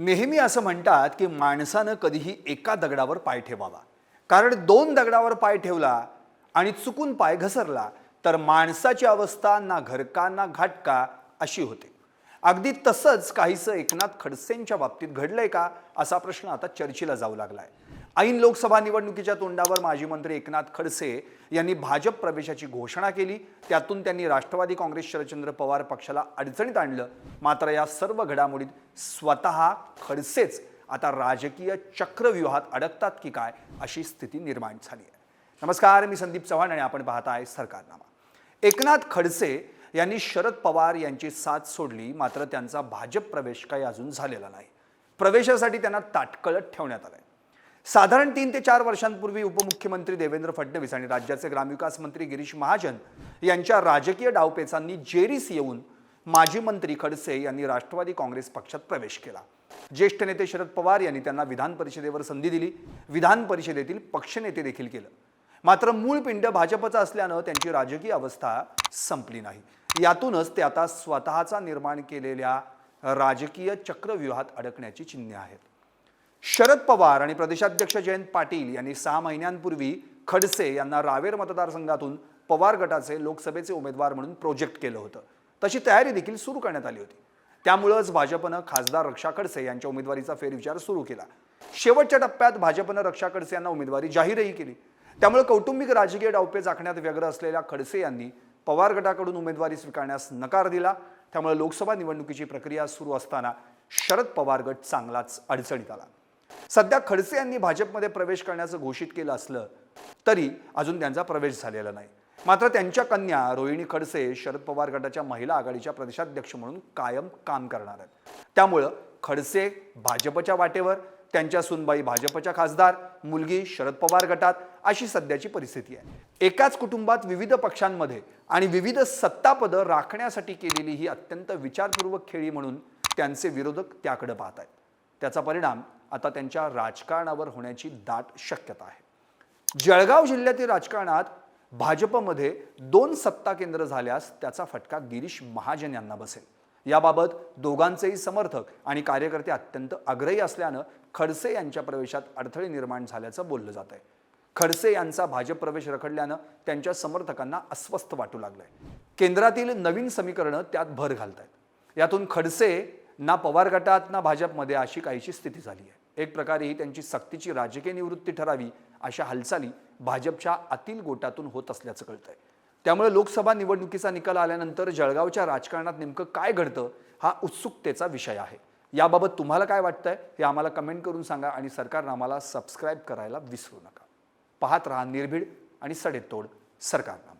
नेहमी असं म्हणतात की माणसानं कधीही एका दगडावर पाय ठेवावा. कारण दोन दगडावर पाय ठेवला आणि चुकून पाय घसरला तर माणसाची अवस्था ना घरका ना घाटका अशी होते. अगदी तसंच काहीसं एकनाथ खडसेंच्या बाबतीत घडलंय का? असा प्रश्न आता चर्चेला जाऊ लागलाय. ऐन लोकसभा निवडणुकीच्या तोंडावर माजी मंत्री एकनाथ खडसे यांनी भाजप प्रवेशाची घोषणा केली. त्यातून त्यांनी राष्ट्रवादी काँग्रेस शरदचंद्र पवार पक्षाला अडचणीत आणलं. मात्र या सर्व घडामोडीत स्वतः खडसेच आता राजकीय चक्रव्यूहात अडकतात की काय अशी स्थिती निर्माण झाली आहे. नमस्कार मी संदीप चव्हाण आणि आपण पाहत आहे सरकारनामा. एकनाथ खडसे यांनी शरद पवार यांची साथ सोडली मात्र त्यांचा भाजप प्रवेश काही अजून झालेला नाही. प्रवेशासाठी त्यांना ताटकळत ठेवण्यात आलंय. साधारण तीन ते चार वर्षांपूर्वी उपमुख्यमंत्री देवेंद्र फडणवीस आणि राज्याचे ग्रामविकास मंत्री गिरीश महाजन यांच्या राजकीय डावपेचांनी जेरीस येऊन माजी मंत्री खडसे यांनी राष्ट्रवादी काँग्रेस पक्षात प्रवेश केला. ज्येष्ठ नेते शरद पवार यांनी त्यांना विधान परिषदेवर संधी दिली. विधान परिषदेतील पक्षनेते देखील केलं. मात्र मूळ पिंड भाजपचा असल्यानं त्यांची राजकीय अवस्था संपली नाही. यातूनच ते आता स्वतःचा निर्माण केलेल्या राजकीय चक्रव्यूहात अडकण्याची चिन्हे आहेत. शरद पवार आणि प्रदेशाध्यक्ष जयंत पाटील यांनी सहा महिन्यांपूर्वी खडसे यांना रावेर मतदारसंघातून पवार गटाचे लोकसभेचे उमेदवार म्हणून प्रोजेक्ट केलं होतं. तशी तयारी देखील सुरू करण्यात आली होती. त्यामुळंच भाजपनं खासदार रक्षा खडसे यांच्या उमेदवारीचा फेरविचार सुरू केला. शेवटच्या टप्प्यात भाजपनं रक्षा खडसे यांना उमेदवारी जाहीरही केली. त्यामुळे कौटुंबिक राजकीय डावपे जाखण्यात व्यग्र असलेल्या खडसे यांनी पवार गटाकडून उमेदवारी स्वीकारण्यास नकार दिला. त्यामुळे लोकसभा निवडणुकीची प्रक्रिया सुरू असताना शरद पवार गट चांगलाच अडचणीत आला. सध्या खडसे यांनी भाजपमध्ये प्रवेश करण्याचं घोषित केलं असलं तरी अजून त्यांचा प्रवेश झालेला नाही. मात्र त्यांच्या कन्या रोहिणी खडसे शरद पवार गटाच्या महिला आघाडीच्या प्रदेशाध्यक्ष म्हणून कायम काम करणार आहेत. त्यामुळं खडसे भाजपच्या वाटेवर त्यांच्या सुनबाई भाजपच्या खासदार मुलगी शरद पवार गटात अशी सध्याची परिस्थिती आहे. एकाच कुटुंबात विविध पक्षांमध्ये आणि विविध सत्तापदं राखण्यासाठी केलेली ही अत्यंत विचारपूर्वक खेळी म्हणून त्यांचे विरोधक त्याकडे पाहत आहेत. त्याचा परिणाम आता त्यांच्या राजकारणावर होण्याची दाट शक्यता आहे. जळगाव जिल्ह्यातील राजकारणात भाजपमध्ये दोन सत्ता केंद्र झाल्यास त्याचा फटका गिरीश महाजन यांना बसेल. याबाबत दोघांचेही समर्थक आणि कार्यकर्ते अत्यंत आग्रही असल्यानं खडसे यांच्या प्रवेशात अडथळे निर्माण झाल्याचं बोललं जात आहे खडसे यांचा भाजप प्रवेश रखडल्यानं त्यांच्या समर्थकांना अस्वस्थ वाटू लागलंय. केंद्रातील नवीन समीकरणं त्यात भर घालतायत. यातून खडसे ना पवार गटात ना भाजपमध्ये अशी काहीशी स्थिती झाली आहे एक प्रकारे ही त्यांची सक्तीची राजकीय निवृत्ती ठरावी अशा हालचाली भाजपच्या आतील गोटातून होत असल्याचं कळतंय. त्यामुळे लोकसभा निवडणुकीचा निकाल आल्यानंतर जळगावच्या राजकारणात नेमकं काय घडतं हा उत्सुकतेचा विषय आहे. याबाबत तुम्हाला काय वाटतंय हे आम्हाला कमेंट करून सांगा आणि सरकारनं आम्हाला सबस्क्राईब करायला विसरू नका. पाहत राहा निर्भीड आणि सडेतोड सरकारनामा.